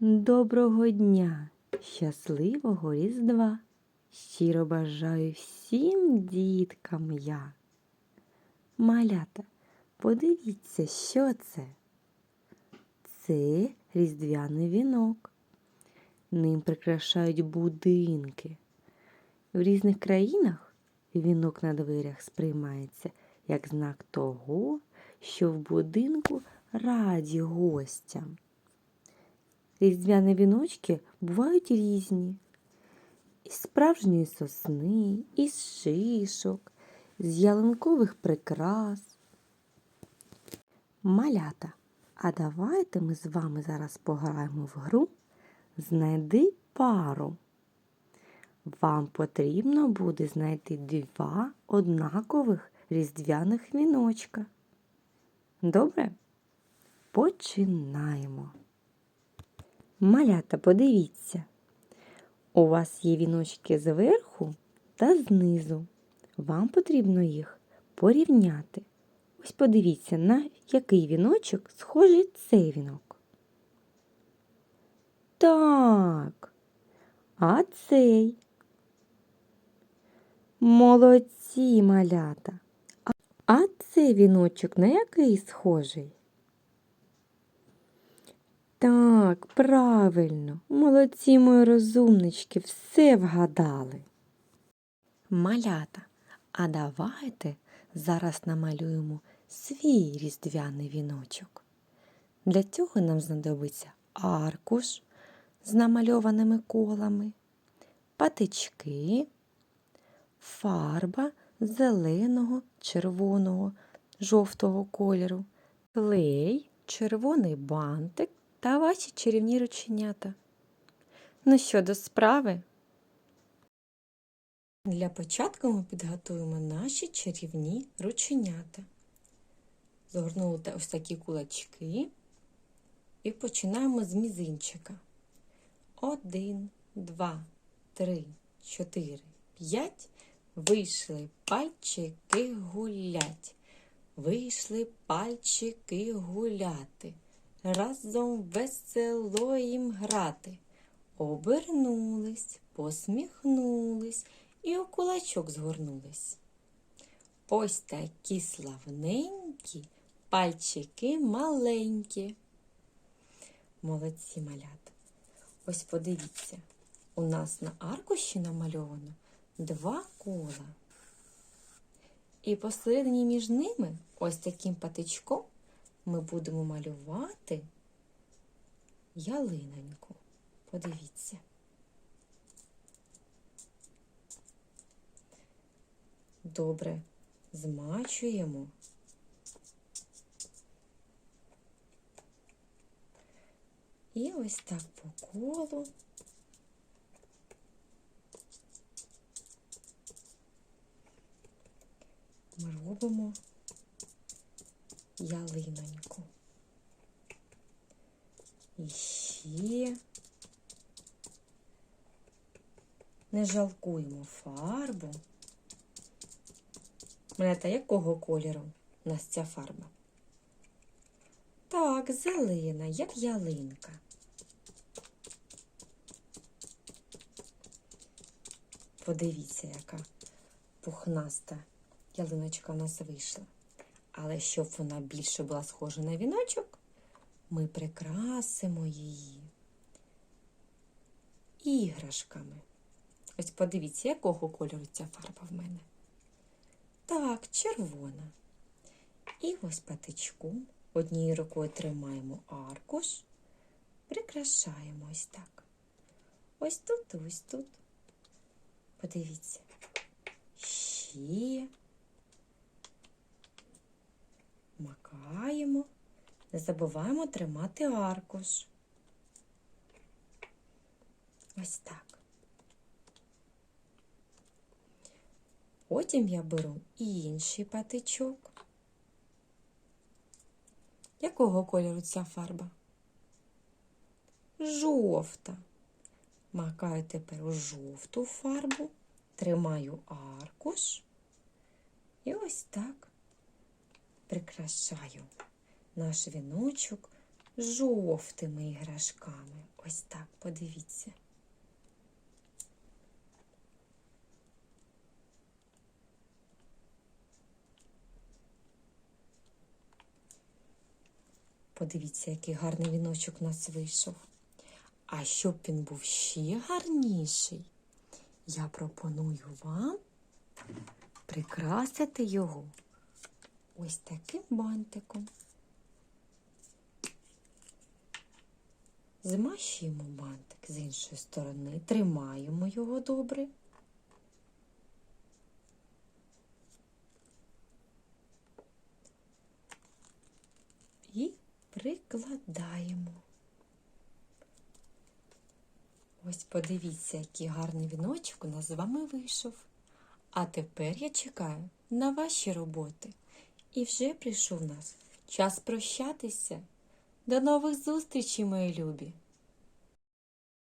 Доброго дня, щасливого Різдва. Щиро бажаю всім діткам я. Малята, подивіться, що це? Це різдвяний вінок. Ним прикрашають будинки. В різних країнах вінок на дверях сприймається як знак того, що в будинку раді гостям. Різдвяні віночки бувають різні. Із справжньої сосни, із шишок, з ялинкових прикрас. Малята, а давайте ми з вами зараз пограємо в гру Знайди пару. Вам потрібно буде знайти два однакових різдвяних віночка. Добре? Починаємо. Малята, подивіться. У вас є віночки зверху та знизу. Вам потрібно їх порівняти. Ось подивіться, на який віночок схожий цей вінок. Так. А цей. Молодці малята. А- цей віночок на який схожий? Так, правильно, молодці мої розумнички, все вгадали. Малята, а давайте зараз намалюємо свій різдвяний віночок. Для цього нам знадобиться аркуш з намальованими колами, патички, фарба зеленого, червоного, жовтого кольору, клей, червоний бантик та ваші чарівні рученята. Ну що, до справи? Для початку ми підготуємо наші чарівні рученята. Згорнули ось такі кулачки і починаємо з мізинчика. Один, два, три, чотири, п'ять. Вийшли пальчики гулять. Вийшли пальчики гуляти. Разом весело їм грати. Обернулись, посміхнулись і у кулачок згорнулись. Ось такі славненькі, пальчики маленькі. Молодці малята. Ось подивіться, у нас на аркуші намальовано два кола. І посередині між ними, ось таким патичком, ми будемо малювати ялиноньку. Подивіться. Добре змачуємо. І ось так по колу. Ми робимо ялиноньку. І ще не жалкуємо фарбу. Малята, якого кольору у нас ця фарба? Так, зелена, як ялинка. Подивіться, яка пухнаста ялиночка в нас вийшла. Але щоб вона більше була схожа на віночок, ми прикрасимо її іграшками. Ось подивіться, якого кольору ця фарба в мене. Так, червона. І ось патичком однією рукою тримаємо аркуш, прикрашаємо ось так. Ось тут, ось тут. Подивіться. Ще макаємо. Не забуваємо тримати аркуш. Ось так. Потім я беру інший патичок. Якого кольору ця фарба? Жовта. Макаю тепер у жовту фарбу, тримаю аркуш і ось так прикрашаю наш віночок жовтими іграшками. Ось так, подивіться. Подивіться, який гарний віночок у нас вийшов. А щоб він був ще гарніший, я пропоную вам прикрасити його ось таким бантиком. Змащуємо бантик з іншої сторони, тримаємо його добре. І прикладаємо. Ось подивіться, який гарний віночок у нас з вами вийшов. А тепер я чекаю на ваші роботи. І вже прийшов нас час прощатися. До нових зустрічей, мої любі!